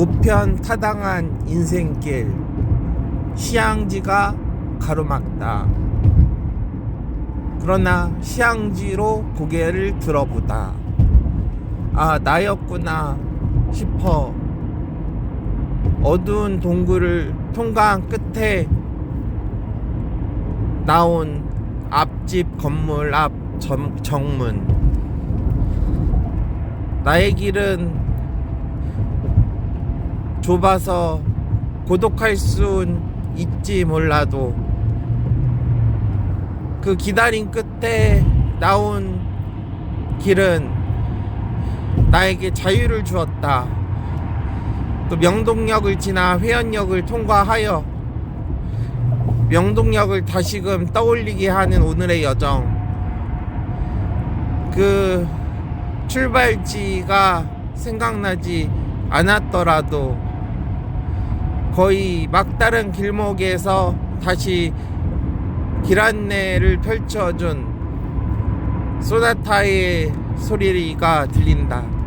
우편 타당한 인생길 시향지가 가로막다. 그러나 시향지로 고개를 들어보다. 아, 나였구나 싶어. 어두운 동굴을 통과한 끝에 나온 앞집 건물 앞 점- 정문. 나의 길은 좁아서 고독할 순 있지 몰라도 그 기다림 끝에 나온 길은 나에게 자유를 주었다. 또 명동역을 지나 회원역을 통과하여 명동역을 다시금 떠올리게 하는 오늘의 여정. 그 출발지가 생각나지 않았더라도 거의 막다른 길목에서 다시 길 안내를 펼쳐준 소나타의 소리가 들린다.